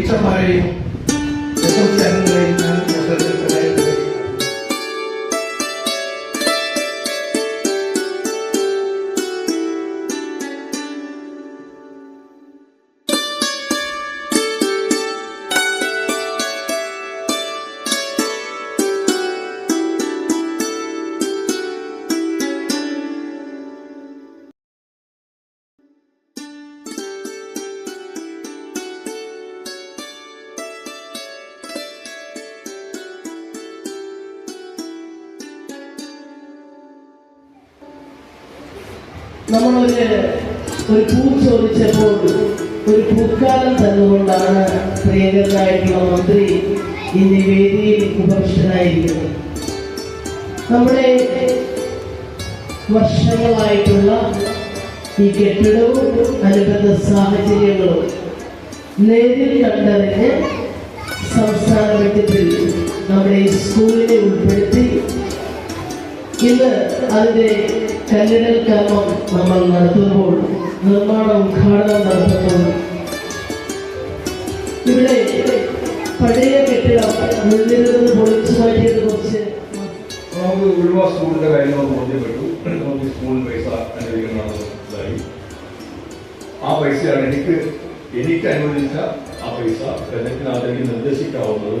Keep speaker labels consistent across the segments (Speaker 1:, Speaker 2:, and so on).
Speaker 1: Michael Murray,
Speaker 2: നമ്മളൊരു ഒരു പൂ ചോദിച്ചപ്പോൾ ഒരു പൂക്കാലം തന്നുകൊണ്ടാണ് പ്രിയങ്കരനായിട്ടുള്ള മന്ത്രി ഇന്ന് വേദിയിൽ ഉപവിഷ്ടനായിരിക്കുന്നത്. നമ്മുടെ വർഷങ്ങളായിട്ടുള്ള ഈ കെട്ടിടവും അനുബന്ധ സാഹചര്യങ്ങളും നേരിൽ കണ്ടറിഞ്ഞ് സംസ്ഥാന ബഡ്ജറ്റിൽ നമ്മുടെ ഈ സ്കൂളിനെ ഉൾപ്പെടുത്തി ഇന്ന് അതിന്റെ കല്ലിടൽ കർമ്മം നമ്മൾ നടത്തുമ്പോൾ നിർമ്മാണ ഉദ്ഘാടനം നടത്തുന്നു ഇവിടെ പഴയ കെട്ടിടം നിന്നിരുന്നത് പൊളിച്ചു മാറ്റിയത് കുറിച്ച്
Speaker 3: നമുക്ക് ഉൾവാ സ്കൂളിന്റെ കാര്യം നമുക്ക് ബോധ്യപ്പെട്ടു. നമുക്ക് സ്കൂളിൽ പൈസ അനുവദിക്കണമെന്ന് ആ പൈസയാണ് എനിക്ക് എനിക്ക് അനുവദിച്ച ആ പൈസ ബജറ്റിനകത്തേക്ക് നിർദ്ദേശിക്കാവുന്നത്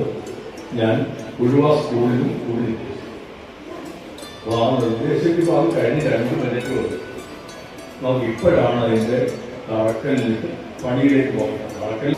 Speaker 3: ഞാൻ ഉൾവാ സ്കൂളിലും കൂടി അപ്പോൾ ആ നിർദ്ദേശിക്കുമ്പോൾ അത് കഴിഞ്ഞ് രണ്ട് ബജറ്റുകളുണ്ട് നമുക്ക് ഇപ്പോഴാണ് അതിന്റെ തറക്കലിലേക്ക് പണിയിലേക്ക് പോകുന്നത്. തറക്കൽ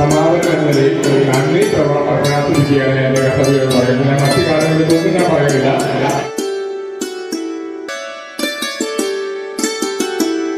Speaker 4: സമാപന നിലയിൽ ഒരു നന്ദി പ്രവർത്തന ചെയ്യാൻ